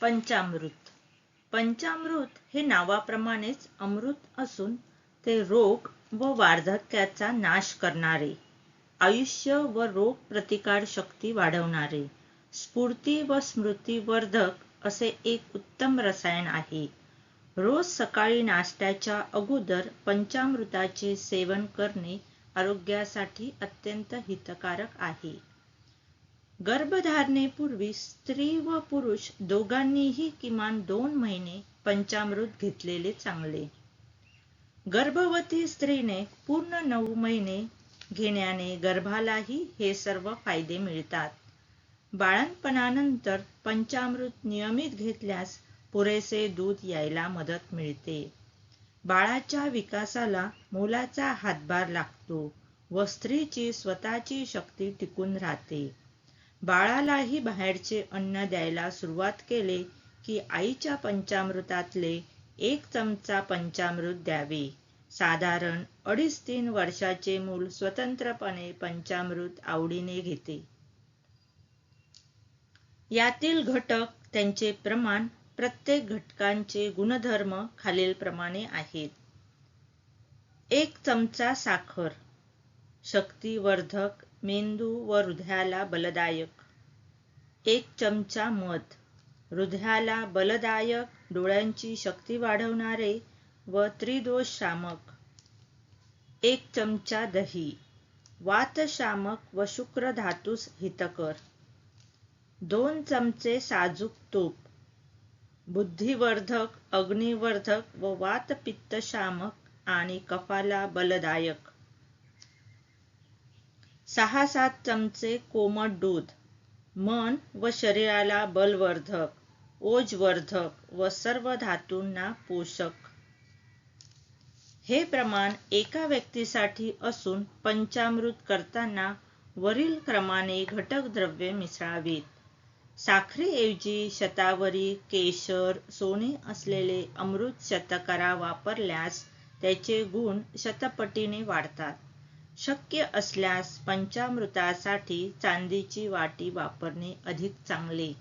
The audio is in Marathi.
पंचामृत. पंचामृत हे नावाप्रमाणेच अमृत असून ते रोग व वार्धक्याचा नाश करणारे आयुष्य व रोग प्रतिकार शक्ती वाढवणारे स्फूर्ती व स्मृतीवर्धक असे एक उत्तम रसायन आहे. रोज सकाळी नाश्त्याच्या अगोदर पंचामृताचे सेवन करणे आरोग्यासाठी अत्यंत हितकारक आहे. गर्भधारणेपूर्वी स्त्री व पुरुष दोघांनीही किमान दोन महिने पंचामृत घेतलेले चांगले. गर्भवती स्त्रीने पूर्ण नऊ महिने घेण्याने गर्भालाही हे सर्व फायदे मिळतात. बाळणपणानंतर पंचामृत नियमित घेतल्यास पुरेसे दूध यायला मदत मिळते. बाळाच्या विकासाला मोलाचा हातभार लागतो व स्त्रीची स्वतःची शक्ती टिकून राहते. बाळालाही बाहेरचे अन्न द्यायला सुरुवात केले की आईच्या पंचामृतातले एक चमचा पंचामृत द्यावे. साधारण अडीच तीन वर्षाचे मूल स्वतंत्रपणे पंचामृत आवडीने घेते. यातील घटक त्यांचे प्रमाण प्रत्येक घटकांचे गुणधर्म खालीलप्रमाणे आहेत. एक चमचा साखर शक्तिवर्धक मेंदू व हृदयाला बलदायक. एक चमचा मध. हृदयाला बलदायक डोळ्यांची शक्ती वाढवणारे व त्रिदोष शामक. एक चमचा दही. वातशामक व शुक्र धातूस हितकर. दोन चमचे साजूक तूप. बुद्धिवर्धक अग्निवर्धक व वातपित्तशामक आणि कफाला बलदायक. सहा सात चमचे कोमट दूध मन व शरीराला बलवर्धक ओजवर्धक व सर्व धातूंना पोषक. हे प्रमाण एका व्यक्तीसाठी असून पंचामृत करताना वरील क्रमाने घटक द्रव्ये मिसळावीत. साखरेऐवजी शतावरी केशर सोने असलेले अमृत शतकरा वापरल्यास त्याचे गुण शतपटीने वाढतात. शक्य असल्यास पंचामृतासाठी चांदीची वाटी वापरणे अधिक चांगले.